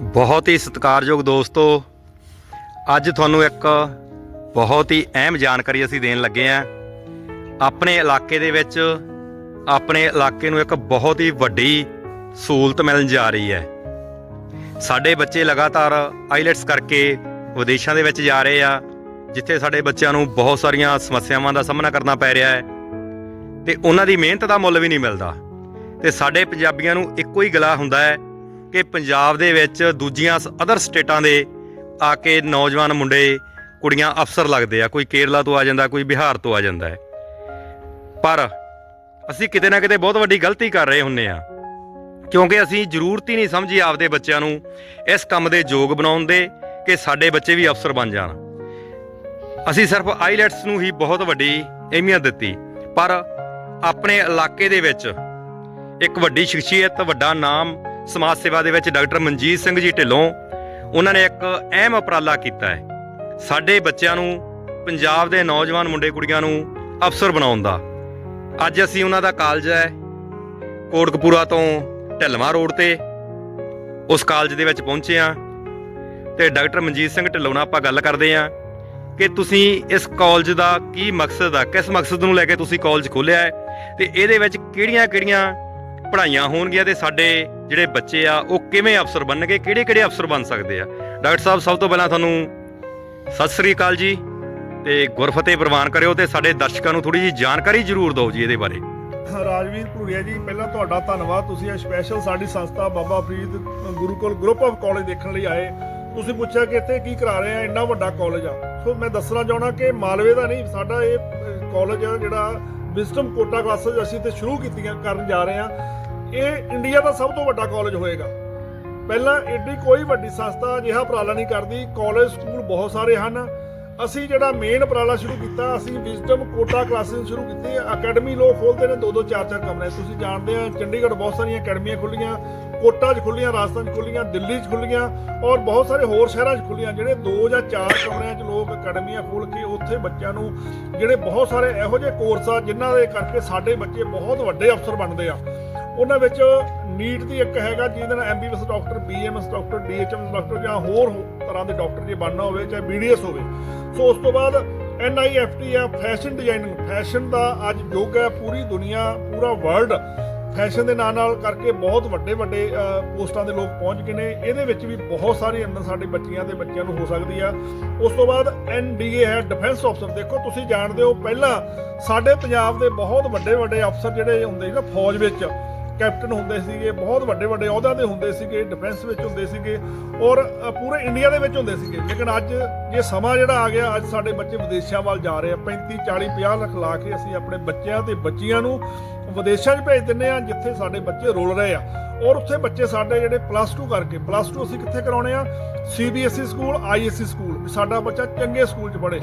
ਬਹੁਤ ਹੀ ਸਤਿਕਾਰਯੋਗ ਦੋਸਤੋ, ਅੱਜ ਤੁਹਾਨੂੰ ਇੱਕ ਬਹੁਤ ਹੀ ਅਹਿਮ ਜਾਣਕਾਰੀ ਅਸੀਂ ਦੇਣ ਲੱਗੇ ਹਾਂ। ਆਪਣੇ ਇਲਾਕੇ ਦੇ ਵਿੱਚ, ਆਪਣੇ ਇਲਾਕੇ ਨੂੰ ਇੱਕ ਬਹੁਤ ਹੀ ਵੱਡੀ ਸਹੂਲਤ ਮਿਲਣ ਜਾ ਰਹੀ ਹੈ। ਸਾਡੇ ਬੱਚੇ ਲਗਾਤਾਰ ਆਈਲੈਟਸ ਕਰਕੇ ਵਿਦੇਸ਼ਾਂ ਦੇ ਵਿੱਚ ਜਾ ਰਹੇ ਆ, ਜਿੱਥੇ ਸਾਡੇ ਬੱਚਿਆਂ ਨੂੰ ਬਹੁਤ ਸਾਰੀਆਂ ਸਮੱਸਿਆਵਾਂ ਦਾ ਸਾਹਮਣਾ ਕਰਨਾ ਪੈ ਰਿਹਾ ਹੈ। ਤੇ ਉਹਨਾਂ ਦੀ ਮਿਹਨਤ ਦਾ ਮੁੱਲ ਵੀ ਨਹੀਂ ਮਿਲਦਾ। ਤੇ ਸਾਡੇ ਪੰਜਾਬੀਆਂ ਨੂੰ ਇੱਕੋ ਹੀ ਗਲਾ ਹੁੰਦਾ ਹੈ ਕਿ ਪੰਜਾਬ ਦੇ ਵਿੱਚ ਦੂਜੀਆਂ ਅਦਰ ਸਟੇਟਾਂ ਦੇ ਆ ਕੇ ਨੌਜਵਾਨ ਮੁੰਡੇ, ਕੁੜੀਆਂ ਅਫਸਰ ਲੱਗਦੇ ਆ। ਕੋਈ ਕੇਰਲਾ ਤੋਂ ਆ ਜਾਂਦਾ, ਕੋਈ ਬਿਹਾਰ ਤੋਂ ਆ ਜਾਂਦਾ ਹੈ। ਪਰ ਅਸੀਂ ਕਿਤੇ ਨਾ ਕਿਤੇ ਬਹੁਤ ਵੱਡੀ ਗਲਤੀ ਕਰ ਰਹੇ ਹੁੰਨੇ ਆ। ਕਿਉਂਕਿ ਅਸੀਂ ਜ਼ਰੂਰਤ ਹੀ ਨਹੀਂ ਸਮਝੀ ਆਪਦੇ ਬੱਚਿਆਂ ਨੂੰ ਇਸ ਕੰਮ ਦੇ ਯੋਗ ਬਣਾਉਣ ਦੇ ਕਿ ਸਾਡੇ ਬੱਚੇ ਵੀ ਅਫਸਰ ਬਣ ਜਾਣ। ਅਸੀਂ ਸਿਰਫ ਆਈਲੈਟਸ ਨੂੰ ਹੀ ਬਹੁਤ ਵੱਡੀ ਅਹਿਮੀਅਤ ਦਿੱਤੀ। ਪਰ ਆਪਣੇ ਇਲਾਕੇ ਦੇ ਵਿੱਚ ਇੱਕ ਵੱਡੀ ਸ਼ਖਸੀਅਤ, ਵੱਡਾ ਨਾਮ ਸਮਾਜ ਸੇਵਾ ਦੇ ਵਿੱਚ ਡਾਕਟਰ ਮਨਜੀਤ ਸਿੰਘ ਜੀ ਢਿੱਲੋਂ, ਉਹਨਾਂ ਨੇ ਇੱਕ ਅਹਿਮ ਉਪਰਾਲਾ ਕੀਤਾ ਹੈ। ਸਾਡੇ ਬੱਚਿਆਂ ਨੂੰ, ਪੰਜਾਬ ਦੇ ਨੌਜਵਾਨ ਮੁੰਡੇ ਕੁੜੀਆਂ ਨੂੰ ਅਫਸਰ ਬਣਾਉਣ ਦਾ। ਅੱਜ ਅਸੀਂ ਉਹਨਾਂ ਦਾ ਕਾਲਜ ਹੈ, ਕੋਟਕਪੂਰਾ ਤੋਂ ਢਿੱਲਵਾਂ ਰੋਡ ਤੇ, ਉਸ ਕਾਲਜ ਦੇ ਵਿੱਚ ਪਹੁੰਚੇ ਆ ਤੇ ਡਾਕਟਰ ਮਨਜੀਤ ਸਿੰਘ ਢਿੱਲੋਂ ਨਾਲ ਆਪਾਂ ਗੱਲ ਕਰਦੇ ਆ ਕਿ ਤੁਸੀਂ ਇਸ ਕਾਲਜ ਦਾ ਕੀ ਮਕਸਦ ਆ, ਕਿਸ ਮਕਸਦ ਨੂੰ ਲੈ ਕੇ ਤੁਸੀਂ ਕਾਲਜ ਖੋਲ੍ਹਿਆ ਹੈ ਤੇ ਇਹਦੇ ਵਿੱਚ ਕਿਹੜੀਆਂ-ਕਿਹੜੀਆਂ ਪੜ੍ਹਾਈਆਂ ਹੋਣਗੀਆਂ ਤੇ ਸਾਡੇ ਜਿਹੜੇ ਬੱਚੇ ਆ, ਉਹ ਕਿਵੇਂ ਅਫਸਰ ਬਣਨਗੇ, ਕਿਹੜੇ-ਕਿਹੜੇ ਅਫਸਰ ਬਣ ਸਕਦੇ ਆ? ਡਾਕਟਰ ਸਾਹਿਬ, ਸਭ ਤੋਂ ਪਹਿਲਾਂ ਤੁਹਾਨੂੰ ਸਤਿ ਸ੍ਰੀ ਅਕਾਲ ਜੀ ਤੇ ਗੁਰਫਤਿਹ ਪ੍ਰਵਾਨ ਕਰਿਓ ਤੇ ਸਾਡੇ ਦਰਸ਼ਕਾਂ ਨੂੰ ਥੋੜੀ ਜੀ ਜਾਣਕਾਰੀ ਜ਼ਰੂਰ ਦਿਓ ਜੀ ਇਹਦੇ ਬਾਰੇ। ਰਾਜਵੀਰ ਭੂਰੀਆ ਜੀ, ਪਹਿਲਾਂ ਤੁਹਾਡਾ ਧੰਨਵਾਦ। ਤੁਸੀਂ ਇਹ ਸਪੈਸ਼ਲ ਸਾਡੀ ਸੰਸਥਾ Baba Farid Gurukul group of college ਦੇਖਣ ਲਈ ਆਏ। ਤੁਸੀਂ ਪੁੱਛਿਆ ਕਿ ਇੱਥੇ ਕੀ ਕਰਾ ਰਹੇ ਆ, ਇੰਨਾ ਵੱਡਾ ਕਾਲਜ ਆ। ਸੋ ਮੈਂ ਦੱਸਣਾ ਚਾਹਣਾ ਕਿ ਮਾਲਵੇ ਦਾ ਨਹੀਂ, ਸਾਡਾ ਇਹ ਕਾਲਜ ਆ ਜਿਹੜਾ ਵਿਜ਼ਡਮ ਕੋਟਾ ਕਲਾਸਿਸ ਅਸੀਂ ਤੇ ਸ਼ੁਰੂ ਕੀਤੀਆਂ, ਕਰਨ ਜਾ ਰਹੇ ਹਾਂ। ਇਹ ਇੰਡੀਆ ਦਾ ਸਭ ਤੋਂ ਵੱਡਾ ਕਾਲਜ ਹੋਏਗਾ। ਪਹਿਲਾਂ ਐਡੀ ਕੋਈ ਵੱਡੀ ਸੰਸਥਾ ਅਜਿਹਾ ਉਪਰਾਲਾ ਨਹੀਂ ਕਰਦੀ। ਕਾਲਜ ਸਕੂਲ ਬਹੁਤ ਸਾਰੇ ਹਨ। ਅਸੀਂ ਜਿਹੜਾ ਮੇਨ ਉਪਰਾਲਾ ਸ਼ੁਰੂ ਕੀਤਾ, ਅਸੀਂ ਵਿਜ਼ਡਮ ਕੋਟਾ ਕਲਾਸਿਸ ਸ਼ੁਰੂ ਕੀਤੀ ਅਕੈਡਮੀ ਲੋਕ ਖੋਲਦੇ ਨੇ ਦੋ ਦੋ ਚਾਰ ਚਾਰ ਕਮਰੇ। ਤੁਸੀਂ ਜਾਣਦੇ ਆ, ਚੰਡੀਗੜ੍ਹ ਬਹੁਤ ਸਾਰੀਆਂ ਅਕੈਡਮੀਆਂ ਖੁੱਲੀਆਂ ਕੋਟਾ 'ਚ ਖੁੱਲੀਆਂ ਰਾਜਸਥਾਨ 'ਚ ਖੁੱਲੀਆਂ ਦਿੱਲੀ 'ਚ ਖੁੱਲੀਆਂ ਔਰ ਬਹੁਤ ਸਾਰੇ ਹੋਰ ਸ਼ਹਿਰਾਂ 'ਚ ਖੁੱਲੀਆਂ ਜਿਹੜੇ ਦੋ ਜਾਂ ਚਾਰ ਕਮਰਿਆਂ 'ਚ ਲੋਕ ਅਕੈਡਮੀਆਂ ਖੋਲ ਕੇ ਉੱਥੇ ਬੱਚਿਆਂ ਨੂੰ ਜਿਹੜੇ ਬਹੁਤ ਸਾਰੇ ਇਹੋ ਜਿਹੇ ਕੋਰਸ ਆ ਜਿਨ੍ਹਾਂ ਦੇ ਕਰਕੇ ਸਾਡੇ ਬੱਚੇ ਬਹੁਤ ਵੱਡੇ ਅਫਸਰ ਬਣਦੇ ਆ। ਉਹਨਾਂ ਵਿੱਚ ਨੀਟ ਦੀ ਇੱਕ ਹੈਗਾ ਜਿਹਦੇ ਨਾਲ MBBS doctor BMS doctor DHM doctor ਜਾਂ ਹੋਰ ਤਰ੍ਹਾਂ ਦੇ ਡਾਕਟਰ ਜੇ ਬਣਨਾ ਹੋਵੇ ਚਾਹੇ ਬੀਡੀਐਸ ਹੋਵੇ। ਸੋ ਉਸ ਤੋਂ ਬਾਅਦ ਐਨਆਈਐਫਟੀ ਆ ਫੈਸ਼ਨ ਡਿਜ਼ਾਈਨਿੰਗ ਫੈਸ਼ਨ ਦਾ ਅੱਜ ਯੁੱਗ ਹੈ, ਪੂਰੀ ਦੁਨੀਆ, ਪੂਰਾ ਵਰਲਡ ਫੈਸ਼ਨ ਦੇ ਨਾਲ ਨਾਲ ਕਰਕੇ ਬਹੁਤ ਵੱਡੇ ਵੱਡੇ ਪੋਸਟਾਂ ਦੇ ਲੋਕ ਪਹੁੰਚ ਗਏ ਨੇ। ਇਹਦੇ ਵਿੱਚ ਵੀ ਬਹੁਤ ਸਾਰੇ ਅੰਦਰ ਸਾਡੇ ਬੱਚੀਆਂ ਤੇ ਬੱਚਿਆਂ ਨੂੰ ਹੋ ਸਕਦੀ ਆ। ਉਸ ਤੋਂ ਬਾਅਦ ਐਨਡੀਏ ਹੈ ਡਿਫੈਂਸ ਅਫਸਰ ਦੇਖੋ, ਤੁਸੀਂ ਜਾਣਦੇ ਹੋ, ਪਹਿਲਾਂ ਸਾਡੇ ਪੰਜਾਬ ਦੇ ਬਹੁਤ ਵੱਡੇ ਵੱਡੇ ਅਫਸਰ ਜਿਹੜੇ ਹੁੰਦੇ ਸੀ ਨਾ ਫੌਜ ਵਿੱਚ ਕੈਪਟਨ ਹੁੰਦੇ ਸੀਗੇ, ਬਹੁਤ ਵੱਡੇ ਵੱਡੇ ਅਹੁਦਿਆਂ ਦੇ ਹੁੰਦੇ ਸੀਗੇ ਡਿਫੈਂਸ ਵਿੱਚ ਹੁੰਦੇ ਸੀਗੇ ਔਰ ਪੂਰੇ ਇੰਡੀਆ ਦੇ ਵਿੱਚ ਹੁੰਦੇ ਸੀਗੇ। ਲੇਕਿਨ ਅੱਜ ਇਹ ਸਮਾਂ ਜਿਹੜਾ ਆ ਗਿਆ, ਅੱਜ ਸਾਡੇ ਬੱਚੇ ਵਿਦੇਸ਼ਾਂ ਵੱਲ ਜਾ ਰਹੇ ਆ। 35 40 50 ਲੱਖ ਲਾ ਕੇ ਅਸੀਂ ਆਪਣੇ ਬੱਚਿਆਂ ਤੇ ਬੱਚੀਆਂ ਨੂੰ ਵਿਦੇਸ਼ਾਂ 'ਚ ਭੇਜ ਦਿੰਨੇ ਆ, ਜਿੱਥੇ ਸਾਡੇ ਬੱਚੇ ਰੁਲ ਰਹੇ ਆ। ਔਰ ਉੱਥੇ ਬੱਚੇ ਸਾਡੇ ਜਿਹੜੇ ਪਲੱਸ 2 ਕਰਕੇ ਪਲੱਸ 2 ਅਸੀਂ ਕਿੱਥੇ ਕਰਾਉਣੇ ਆ? CBSE school ISC school. ਵੀ ਸਾਡਾ ਬੱਚਾ ਚੰਗੇ ਸਕੂਲ 'ਚ ਪੜ੍ਹੇ।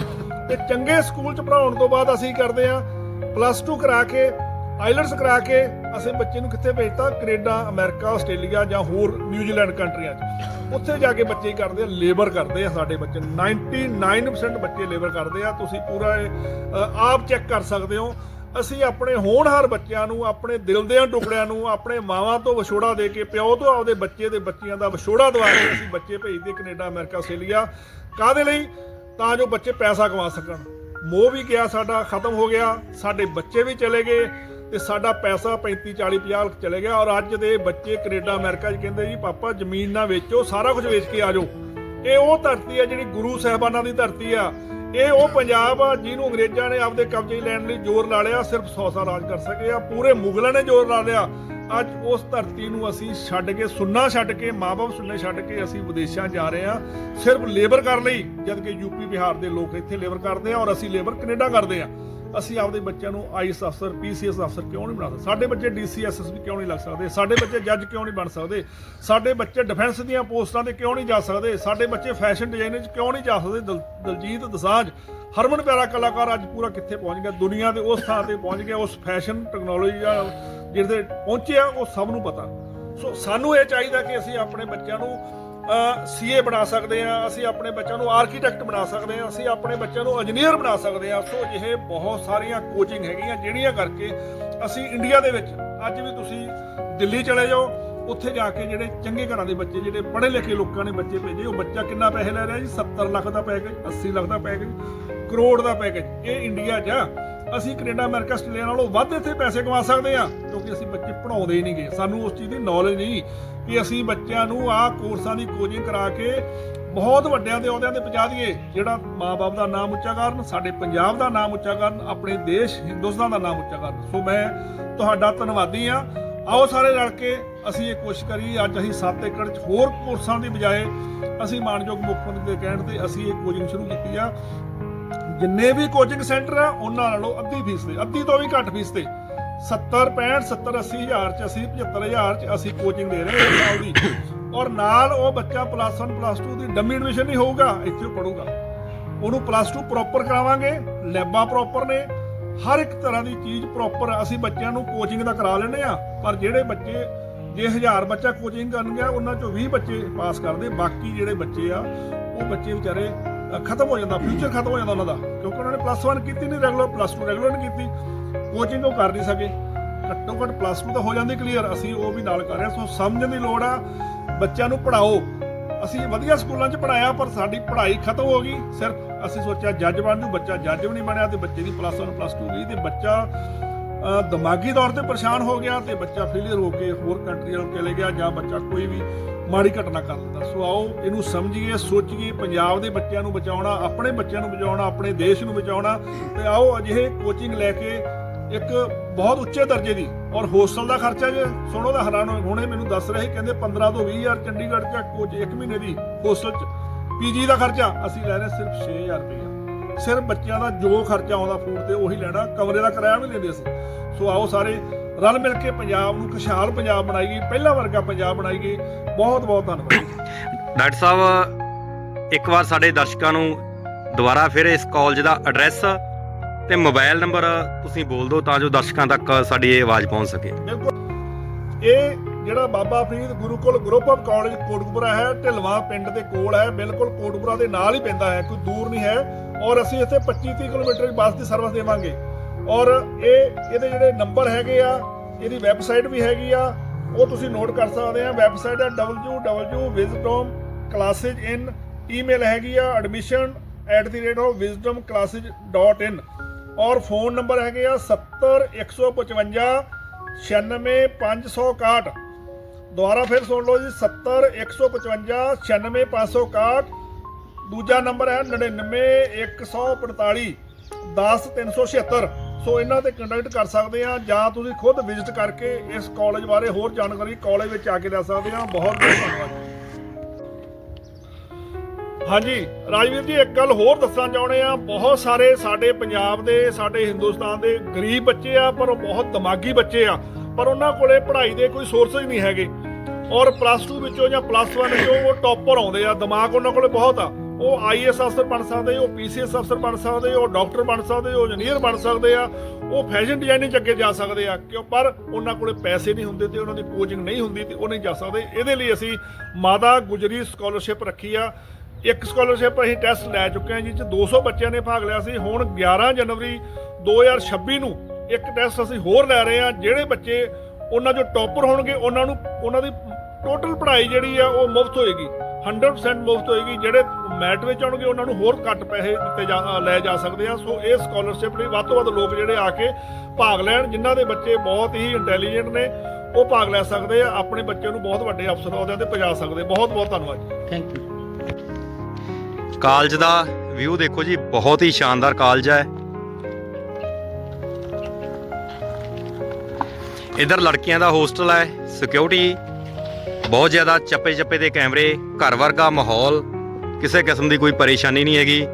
ਤੇ ਚੰਗੇ ਸਕੂਲ 'ਚ ਪੜਾਉਣ ਤੋਂ ਬਾਅਦ ਅਸੀਂ ਕਰਦੇ ਆ? ਪਲੱਸ 2 ਕਰਾ ਕੇ ਆਈਲਟਸ ਕਰਾ ਕੇ ਅਸੀਂ ਬੱਚੇ ਨੂੰ ਕਿੱਥੇ ਭੇਜਤਾ? ਕੈਨੇਡਾ, ਅਮਰੀਕਾ, ਆਸਟ੍ਰੇਲੀਆ ਜਾਂ ਹੋਰ ਨਿਊਜ਼ੀਲੈਂਡ ਕੰਟਰੀਆਂ 'ਚ। ਉੱਥੇ ਜਾ ਕੇ ਬੱਚੇ ਕਰਦੇ ਆ, ਲੇਬਰ ਕਰਦੇ ਆ ਸਾਡੇ ਬੱਚੇ। 99% ਬੱਚੇ ਲੇਬਰ ਕਰਦੇ ਆ। ਤੁਸੀਂ ਪੂਰਾ ਆਪ ਚੈੱਕ ਕਰ ਸਕਦੇ ਹੋ। ਅਸੀਂ ਆਪਣੇ ਹੋਣਹਾਰ ਬੱਚਿਆਂ ਨੂੰ, ਆਪਣੇ ਦਿਲ ਦੇ ਟੁਕੜਿਆਂ ਨੂੰ, ਆਪਣੇ ਮਾਵਾਂ ਤੋਂ ਵਿਛੋੜਾ ਦੇ ਕੇ, ਪਿਓ ਤੋਂ ਆਪਦੇ ਬੱਚੇ ਦੇ ਬੱਚਿਆਂ ਦਾ ਵਿਛੋੜਾ ਦਵਾ ਕੇ ਅਸੀਂ ਬੱਚੇ ਭੇਜਦੇ ਕੈਨੇਡਾ, ਅਮਰੀਕਾ, ਆਸਟ੍ਰੇਲੀਆ। ਕਾਦੇ ਲਈ? ਤਾਂ ਜੋ ਬੱਚੇ ਪੈਸਾ ਕਮਾ ਸਕਣ। ਮੋਹ ਵੀ ਗਿਆ ਸਾਡਾ, ਖਤਮ ਹੋ ਗਿਆ। ਸਾਡੇ ਬੱਚੇ ਵੀ ਚਲੇ ਗਏ। ਤੇ ਸਾਡਾ ਪੈਸਾ 35 40 50 ਲੱਖ ਚਲੇ ਗਿਆ ਔਰ ਅੱਜ ਦੇ ਬੱਚੇ ਕੈਨੇਡਾ, ਅਮਰੀਕਾ 'ਚ ਕਹਿੰਦੇ ਜੀ, ਪਾਪਾ, ਜ਼ਮੀਨ ਨਾ ਵੇਚੋ, ਸਾਰਾ ਕੁਝ ਵੇਚ ਕੇ ਆ ਜਾਓ। ਇਹ ਉਹ ਧਰਤੀ ਆ ਜਿਹੜੀ ਗੁਰੂ ਸਾਹਿਬਾਨਾਂ ਦੀ ਧਰਤੀ ਆ। ਇਹ ਉਹ ਪੰਜਾਬ ਆ ਜਿਹਨੂੰ ਅੰਗਰੇਜ਼ਾਂ ਨੇ ਆਪਦੇ ਕਬਜ਼ੇ ਲੈਣ ਲਈ ਜ਼ੋਰ ਲਾ ਲਿਆ, ਸਿਰਫ 100 ਸਾਲ ਰਾਜ ਕਰ ਸਕੇ ਆ। ਪੂਰੇ ਮੁਗਲਾਂ ਨੇ ਜ਼ੋਰ ਲਾ ਲਿਆ। ਅੱਜ ਉਸ ਧਰਤੀ ਨੂੰ ਅਸੀਂ ਛੱਡ ਕੇ, ਸੁੰਨਾ ਛੱਡ ਕੇ ਮਾਪੇ ਸੁੰਨੇ ਛੱਡ ਕੇ ਅਸੀਂ ਵਿਦੇਸ਼ਾਂ ਜਾ ਰਹੇ ਆ। ਸਿਰਫ ਲੇਬਰ ਕਰ ਲਈ, ਜਦ ਕਿ ਯੂਪੀ ਬਿਹਾਰ ਦੇ ਲੋਕ ਇੱਥੇ ਲੇਬਰ ਕਰਦੇ ਆ ਔਰ ਅਸੀਂ ਲੇਬਰ ਕੈਨੇਡਾ ਕਰਦੇ ਆ। ਅਸੀਂ ਆਪਦੇ ਬੱਚਿਆਂ ਨੂੰ ਆਈਐਸ ਅਫਸਰ, ਪੀਸੀਐਸ ਅਫਸਰ ਕਿਉਂ ਨਹੀਂ ਬਣਾ ਸਕਦੇ? ਸਾਡੇ ਬੱਚੇ ਡੀਸੀਐਸਐਸ ਵੀ ਕਿਉਂ ਨਹੀਂ ਲੱਗ ਸਕਦੇ? ਸਾਡੇ ਬੱਚੇ ਜੱਜ ਕਿਉਂ ਨਹੀਂ ਬਣ ਸਕਦੇ? ਸਾਡੇ ਬੱਚੇ ਡਿਫੈਂਸ ਦੀਆਂ ਪੋਸਟਾਂ ਤੇ ਕਿਉਂ ਨਹੀਂ ਜਾ ਸਕਦੇ? ਸਾਡੇ ਬੱਚੇ ਫੈਸ਼ਨ ਡਿਜ਼ਾਈਨਰ 'ਚ ਕਿਉਂ ਨਹੀਂ ਜਾ ਸਕਦੇ? ਦਲ- ਦਲਜੀਤ ਦਸਾਂਝ, ਹਰਮਨ ਪਿਆਰਾ ਕਲਾਕਾਰ ਅੱਜ ਪੂਰਾ ਕਿੱਥੇ ਪਹੁੰਚ ਗਿਆ? ਦੁਨੀਆ ਦੇ ਉਸ ਥਾਂ ਤੇ ਪਹੁੰਚ ਗਿਆ, ਉਸ ਫੈਸ਼ਨ ਟੈਕਨੋਲੋਜੀ ਆ ਜਿਹਦੇ ਪਹੁੰਚਿਆ, ਉਹ ਸਭ ਨੂੰ ਪਤਾ। ਸੋ ਸਾਨੂੰ ਇਹ ਚਾਹੀਦਾ ਕਿ ਅਸੀਂ ਆਪਣੇ ਬੱਚਿਆਂ ਨੂੰ ਸੀਏ ਬਣਾ ਸਕਦੇ ਆ ਅਸੀਂ ਆਪਣੇ ਬੱਚਿਆਂ ਨੂੰ ਆਰਕੀਟੈਕਟ ਬਣਾ ਸਕਦੇ ਆ ਅਸੀਂ ਆਪਣੇ ਬੱਚਿਆਂ ਨੂੰ ਇੰਜੀਨੀਅਰ ਬਣਾ ਸਕਦੇ ਆ ਸੋ ਇਹ ਬਹੁਤ ਸਾਰੀਆਂ ਕੋਚਿੰਗ ਹੈਗੀਆਂ, ਜਿਹੜੀਆਂ ਕਰਕੇ ਅਸੀਂ ਇੰਡੀਆ ਦੇ ਵਿੱਚ ਅੱਜ ਵੀ ਤੁਸੀਂ ਦਿੱਲੀ ਚਲੇ ਜਾਓ, ਉੱਥੇ ਜਾ ਕੇ ਜਿਹੜੇ ਚੰਗੇ ਘਰਾਂ ਦੇ ਬੱਚੇ, ਜਿਹੜੇ ਪੜ੍ਹੇ ਲਿਖੇ ਲੋਕਾਂ ਨੇ ਬੱਚੇ ਭੇਜੇ, ਉਹ ਬੱਚਾ ਕਿੰਨਾ ਪੈਸੇ ਲੈ ਰਿਹਾ ਜੀ? 70 ਲੱਖ ਦਾ ਪੈਕੇਜ 80 ਲੱਖ ਦਾ ਪੈਕੇਜ ਕਰੋੜ ਦਾ ਪੈਕੇਜ ਇਹ ਇੰਡੀਆ 'ਚ ਆ। ਅਸੀਂ ਕੈਨੇਡਾ, ਅਮਰੀਕਾ, ਆਸਟ੍ਰੇਲੀਆ ਨਾਲੋਂ ਵੱਧ ਇੱਥੇ ਪੈਸੇ ਕਮਾ ਸਕਦੇ ਆ ਕਿਉਂਕਿ ਅਸੀਂ ਬੱਚੇ ਪੜਾਉਂਦੇ ਹੀ ਨਹੀਂਗੇ ਸਾਨੂੰ ਉਸ ਚੀਜ਼ ਦੀ ਨੌਲੇਜ ਨਹੀਂ ਕਿ ਅਸੀਂ ਬੱਚਿਆਂ ਨੂੰ ਆਹ ਕੋਰਸਾਂ ਦੀ ਕੋਚਿੰਗ ਕਰਾ ਕੇ ਬਹੁਤ ਵੱਡਿਆਂ ਦੇ ਅਹੁਦਿਆਂ ਤੇ ਪਹੁੰਚਾ ਦਈਏ, ਜਿਹੜਾ ਮਾਪੇ ਦਾ ਨਾਮ ਉੱਚਾ ਕਰਨ, ਸਾਡੇ ਪੰਜਾਬ ਦਾ ਨਾਮ ਉੱਚਾ ਕਰਨ, ਆਪਣੇ ਦੇਸ਼ ਹਿੰਦੁਸਤਾਨ ਦਾ ਨਾਮ ਉੱਚਾ ਕਰਨ। ਸੋ ਮੈਂ ਤੁਹਾਡਾ ਧੰਨਵਾਦੀ ਆ ਆਓ ਸਾਰੇ ਰਲ ਕੇ ਅਸੀਂ ਇਹ ਕੋਸ਼ਿਸ਼ ਕਰੀਏ, ਅੱਜ ਅਸੀਂ 7 ਏਕੜ 'ਚ ਹੋਰ ਕੋਰਸਾਂ ਦੀ ਬਜਾਏ ਅਸੀਂ ਮਾਨਯੋਗ ਮੁੱਖ ਮੰਤਰੀ ਦੇ ਕਹਿਣ ਤੇ ਅਸੀਂ ਇਹ ਕੋਚਿੰਗ ਸ਼ੁਰੂ ਕੀਤੀ ਆ। ਜਿੰਨੇ ਵੀ ਕੋਚਿੰਗ ਸੈਂਟਰ ਆ, ਉਹਨਾਂ ਨਾਲੋਂ ਅੱਧੀ ਫੀਸ ਤੇ, ਅੱਧੀ ਤੋਂ ਵੀ ਘੱਟ ਫੀਸ ਤੇ। 70 65 70 80 ਹਜ਼ਾਰ ਚ ਅਸੀਂ 75 ਹਜ਼ਾਰ ਚ ਅਸੀਂ ਕੋਚਿੰਗ ਦੇ ਰਹੇ ਹਾਂ ਸਾਲ ਦੀ। ਔਰ ਨਾਲ ਉਹ ਬੱਚਾ ਪਲੱਸ 1 ਪਲੱਸ 2 ਦੀ ਡੰਮੀ ਐਡਮਿਸ਼ਨ ਨਹੀਂ ਹੋਊਗਾ, ਇੱਥੇ ਉਹ ਪੜੂਗਾ ਉਹਨੂੰ ਪਲੱਸ 2 ਪ੍ਰੋਪਰ ਕਰਾਵਾਂਗੇ, ਲੈਬਾਂ ਪ੍ਰੋਪਰ ਨੇ। ਹਰ ਇੱਕ ਤਰ੍ਹਾਂ ਦੀ ਚੀਜ਼ ਪ੍ਰੋਪਰ ਅਸੀਂ ਬੱਚਿਆਂ ਨੂੰ ਕੋਚਿੰਗ ਦਾ ਕਰਾ ਲੈਂਦੇ ਆ ਪਰ ਜਿਹੜੇ ਬੱਚੇ, ਜੇ 1000 ਬੱਚਾ ਕੋਚਿੰਗ ਕਰਨ ਗਿਆ, ਉਹਨਾਂ ਚੋਂ 20 ਬੱਚੇ ਪਾਸ ਕਰਦੇ, ਬਾਕੀ ਜਿਹੜੇ ਬੱਚੇ ਆ, ਉਹ ਬੱਚੇ ਵਿਚਾਰੇ ਖਤਮ ਹੋ ਜਾਂਦਾ ਫਿਊਚਰ ਖਤਮ ਹੋ ਜਾਂਦਾ ਉਹਨਾਂ ਦਾ। ਕਿਉਂਕਿ ਉਹਨਾਂ ਨੇ ਪਲੱਸ 1 ਕੀਤੀ ਨਹੀਂ ਰੈਗੂਲਰ ਪਲੱਸ 2 ਰੈਗੂਲਰ ਨਹੀਂ ਕੀਤੀ। ਕੋਚਿੰਗ ਉਹ ਕਰ ਨਹੀਂ ਸਕੇ। ਘੱਟੋ ਘੱਟ ਪਲੱਸ 2 ਤਾਂ ਹੋ ਜਾਂਦੀ ਕਲੀਅਰ ਅਸੀਂ ਉਹ ਵੀ ਨਾਲ ਕਰ ਰਹੇ ਹਾਂ। ਸੋ ਸਮਝਣ ਦੀ ਲੋੜ ਆ, ਬੱਚਿਆਂ ਨੂੰ ਪੜਾਓ ਅਸੀਂ ਵਧੀਆ ਸਕੂਲਾਂ 'ਚ ਪੜਾਇਆ ਪਰ ਸਾਡੀ ਪੜ੍ਹਾਈ ਖਤਮ ਹੋ ਗਈ। ਸਿਰਫ ਅਸੀਂ ਸੋਚਿਆ ਜੱਜ ਬਣ ਜੂ ਬੱਚਾ ਜੱਜ ਵੀ ਨਹੀਂ ਬਣਿਆ ਤੇ ਬੱਚੇ ਦੀ ਪਲੱਸ 1 ਪਲੱਸ 2 ਗਈ ਤੇ ਬੱਚਾ ਦਿਮਾਗੀ ਤੌਰ ਤੇ ਪਰੇਸ਼ਾਨ ਹੋ ਗਿਆ ਤੇ ਬੱਚਾ ਫੇਲਿਅਰ ਹੋ ਕੇ ਹੋਰ ਕੰਟਰੀ ਵੱਲ ਚਲੇ ਗਿਆ ਜਾਂ ਬੱਚਾ ਕੋਈ ਵੀ ਮਾੜੀ ਘਟਨਾ ਕਰ ਦਿੰਦਾ। ਸੋ ਆਓ ਇਹਨੂੰ ਸਮਝੀਏ, ਸੋਚੀਏ, ਪੰਜਾਬ ਦੇ ਬੱਚਿਆਂ ਨੂੰ ਬਚਾਉਣਾ, ਆਪਣੇ ਬੱਚਿਆਂ ਨੂੰ ਬਚਾਉਣਾ, ਆਪਣੇ ਦੇਸ਼ ਨੂੰ ਬਚਾਉਣਾ। ਤੇ ਆਓ ਅਜਿਹੇ ਕੋਚਿੰਗ ਲੈ ਕੇ ਇੱਕ ਬਹੁਤ ਉੱਚੇ ਦਰਜੇ ਦੀ ਔਰ ਹੋਸਟਲ ਦਾ ਖਰਚਾ ਜੇ ਸੁਣੋ ਦਾ ਹੈਰਾਨ ਹੋਏ। ਹੁਣੇ ਮੈਨੂੰ ਦੱਸ ਰਹੇ ਕਹਿੰਦੇ 15 ਤੋਂ 20 ਹਜ਼ਾਰ ਚੰਡੀਗੜ੍ਹ ਚ ਕੋਚ ਇੱਕ ਮਹੀਨੇ ਦੀ ਹੋਸਟਲ ਚ। ਪੀਜੀ ਦਾ ਖਰਚਾ ਅਸੀਂ ਲੈ ਰਹੇ ਸਿਰਫ 6000 ਰੁਪਏ ਸਿਰਫ ਬੱਚਿਆਂ ਦਾ ਜੋ ਖਰਚਾ ਆਉਂਦਾ ਫੂਡ ਤੇ ਉਹੀ ਲੈਣਾ, ਕਮਰੇ ਦਾ ਕਿਰਾਇਆ ਵੀ ਲੈਂਦੇ ਅਸੀਂ। ਸੋ ਆਓ ਸਾਰੇ ਰਲ ਮਿਲ ਕੇ ਪੰਜਾਬ ਨੂੰ ਖੁਸ਼ਹਾਲ ਪੰਜਾਬ ਬਣਾਈਏ ਪਹਿਲਾ ਵਰਗਾ ਪੰਜਾਬ ਬਣਾਈਏ। ਬਹੁਤ ਬਹੁਤ ਧੰਨਵਾਦ। ਡਾਕਟਰ ਸਾਹਿਬ ਇੱਕ ਵਾਰ ਸਾਡੇ ਦਰਸ਼ਕਾਂ ਨੂੰ ਦੁਬਾਰਾ ਫਿਰ ਇਸ ਕਾਲਜ ਦਾ ਐਡਰੈਸ ਤੇ ਮੋਬਾਈਲ ਨੰਬਰ ਤੁਸੀਂ ਬੋਲ ਦਿਓ ਤਾਂ ਜੋ ਦਰਸ਼ਕਾਂ ਤੱਕ ਸਾਡੀ ਇਹ ਆਵਾਜ਼ ਪਹੁੰਚ ਸਕੇ। ਬਿਲਕੁਲ। ਇਹ ਜਿਹੜਾ Baba Farid Gurukul group of college Kotkapura ਹੈ ਢਿਲਵਾ ਪਿੰਡ ਦੇ ਕੋਲ ਹੈ ਬਿਲਕੁਲ ਕੋਟਕਪੁਰਾ ਦੇ ਨਾਲ ਹੀ ਪੈਂਦਾ ਹੈ ਕੋਈ ਦੂਰ ਨਹੀਂ ਹੈ। ਔਰ ਅਸੀਂ ਇੱਥੇ 25 30 ਕਿਲੋਮੀਟਰ ਦੀ ਬੱਸ ਦੀ ਸਰਵਿਸ ਦੇਵਾਂਗੇ। ਔਰ ਇਹ ਇਹਦੇ ਜਿਹੜੇ ਨੰਬਰ ਹੈਗੇ ਆ, ਇਹਦੀ ਵੈਬਸਾਈਟ ਵੀ ਹੈਗੀ ਆ, ਉਹ ਤੁਸੀਂ ਨੋਟ ਕਰ ਸਕਦੇ ਆ। ਵੈਬਸਾਈਟ ਹੈ www.wisdomclassesin ਈਮੇਲ ਹੈਗੀ ਆ admission@wisdomclasses.in ਔਰ ਫੋਨ ਨੰਬਰ ਹੈਗੇ ਆ 70155 96561 ਦੁਬਾਰਾ ਫਿਰ ਸੁਣ ਲਓ ਜੀ 70155 96561 ਦੂਜਾ ਨੰਬਰ ਹੈ 99145 10376 ਸੋ ਇਹਨਾਂ ਤੇ ਕੰਟੈਕਟ ਕਰ ਸਕਦੇ ਆ ਜਾਂ ਤੁਸੀਂ ਖੁਦ ਵਿਜ਼ਿਟ ਕਰਕੇ ਇਸ ਕਾਲਜ ਬਾਰੇ ਹੋਰ ਜਾਣਕਾਰੀ ਕਾਲਜ ਵਿੱਚ ਆ ਕੇ ਲੈ ਸਕਦੇ ਆ ਬਹੁਤ ਬਹੁਤ ਧੰਨਵਾਦ। ਹਾਂਜੀ, ਰਾਜਵੀਰ ਜੀ, ਇੱਕ ਗੱਲ ਹੋਰ ਦੱਸਣਾ ਚਾਹੁੰਦੇ ਆ ਬਹੁਤ ਸਾਰੇ ਸਾਡੇ ਪੰਜਾਬ ਦੇ, ਸਾਡੇ ਹਿੰਦੁਸਤਾਨ ਦੇ ਗਰੀਬ ਬੱਚੇ ਆ, ਪਰ ਉਹ ਬਹੁਤ ਦਿਮਾਗੀ ਬੱਚੇ ਆ। ਪਰ ਉਹਨਾਂ ਕੋਲੇ ਪੜ੍ਹਾਈ ਦੇ ਕੋਈ ਸੋਰਸਸ ਨਹੀਂ ਹੈਗੇ। ਔਰ ਪਲੱਸ 2 ਵਿੱਚੋਂ ਜਾਂ ਪਲੱਸ 1 ਵਿੱਚੋਂ ਉਹ ਟੌਪਰ ਆਉਂਦੇ ਆ। ਦਿਮਾਗ ਉਹਨਾਂ ਕੋਲੇ ਬਹੁਤ ਆ। ਉਹ ਆਈਐਸ ਅਫਸਰ ਬਣ ਸਕਦੇ, ਉਹ ਪੀਸੀਐਸ ਅਫਸਰ ਬਣ ਸਕਦੇ, ਉਹ ਡਾਕਟਰ ਬਣ ਸਕਦੇ, ਉਹ ਇੰਜੀਨੀਅਰ ਬਣ ਸਕਦੇ ਆ, ਉਹ ਫੈਸ਼ਨ ਡਿਜ਼ਾਈਨਿੰਗ ਚ ਅੱਗੇ ਜਾ ਸਕਦੇ ਆ, ਕਿਉਂ? ਪਰ ਉਹਨਾਂ ਕੋਲੇ ਪੈਸੇ ਨਹੀਂ ਹੁੰਦੇ ਤੇ ਉਹਨਾਂ ਦੀ ਕੋਚਿੰਗ ਨਹੀਂ ਹੁੰਦੀ ਤੇ ਉਹ ਨਹੀਂ ਜਾ ਸਕਦੇ। ਇਹਦੇ ਲਈ ਅਸੀਂ ਮਾਦਾ ਗੁਜਰੀ ਸਕਾਲਰਸ਼ਿਪ ਰੱਖੀ ਆ। ਇੱਕ ਸਕਾਲਰਸ਼ਿਪ ਅਸੀਂ ਟੈਸਟ ਲੈ ਚੁੱਕੇ ਹਾਂ ਜਿਸ 'ਚ 200 ਬੱਚਿਆਂ ਨੇ ਭਾਗ ਲਿਆ ਸੀ। ਹੁਣ 11 ਜਨਵਰੀ 2026 ਨੂੰ ਇੱਕ ਟੈਸਟ ਅਸੀਂ ਹੋਰ ਲੈ ਰਹੇ ਹਾਂ ਜਿਹੜੇ ਬੱਚੇ ਉਹਨਾਂ ਜੋ ਟੌਪਰ ਹੋਣਗੇ, ਉਹਨਾਂ ਨੂੰ, ਉਹਨਾਂ ਦੀ ਟੋਟਲ ਪੜ੍ਹਾਈ ਜਿਹੜੀ ਆ, ਉਹ ਮੁਫਤ ਹੋਏਗੀ। 100% ਮੁਫਤ ਹੋਏਗੀ, ਜਿਹੜੇ ਮੈਟ ਵਿੱਚ ਆਉਣਗੇ ਉਹਨਾਂ ਨੂੰ ਹੋਰ ਘੱਟ ਪੈਸੇ ਦਿੱਤੇ ਜਾ ਲੈ ਜਾ ਸਕਦੇ ਆ। ਸੋ ਇਹ ਸਕਾਲਰਸ਼ਿਪ ਲਈ ਵੱਧ ਤੋਂ ਵੱਧ ਲੋਕ ਜਿਹੜੇ ਆ ਕੇ ਭਾਗ ਲੈਣ ਜਿਨ੍ਹਾਂ ਦੇ ਬੱਚੇ ਬਹੁਤ ਹੀ ਇੰਟੈਲੀਜੈਂਟ ਨੇ ਉਹ ਭਾਗ ਲੈ ਸਕਦੇ ਆ ਆਪਣੇ ਬੱਚੇ ਨੂੰ ਬਹੁਤ ਵੱਡੇ ਅਫਸਰ ਅਹੁਦਿਆਂ ਤੇ ਪਹੁੰਚਾ ਸਕਦੇ ਬਹੁਤ ਬਹੁਤ ਧੰਨਵਾਦ ਜੀ। ਥੈਂਕ ਯੂ ਕਾਲਜ ਦਾ ਵਿਊ ਦੇਖੋ ਜੀ ਬਹੁਤ ਹੀ ਸ਼ਾਨਦਾਰ ਕਾਲਜ ਹੈ। ਇਧਰ ਲੜਕੀਆਂ ਦਾ ਹੋਸਟਲ ਹੈ ਸਿਕਿਉਰਿਟੀ ਬਹੁਤ ਜ਼ਿਆਦਾ ਚੱਪੇ ਚੱਪੇ ਦੇ ਕੈਮਰੇ ਘਰ ਵਰਗਾ ਮਾਹੌਲ। ਕਿਸੇ ਕਿਸਮ ਦੀ ਕੋਈ ਪਰੇਸ਼ਾਨੀ ਨਹੀਂ ਹੈਗੀ।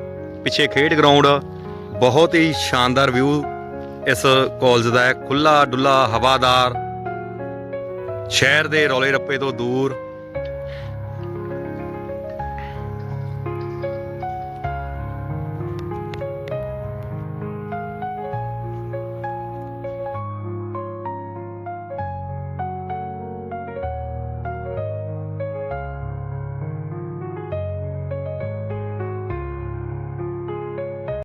ਪਿੱਛੇ ਖੇਡ ਗਰਾਊਂਡ, ਬਹੁਤ ਹੀ ਸ਼ਾਨਦਾਰ ਵਿਊ ਇਸ ਕਾਲਜ ਦਾ ਹੈ। ਖੁੱਲਾ ਡੁੱਲਾ ਹਵਾਦਾਰ, ਸ਼ਹਿਰ ਦੇ ਰੌਲੇ ਰੱਪੇ ਤੋਂ ਦੂਰ।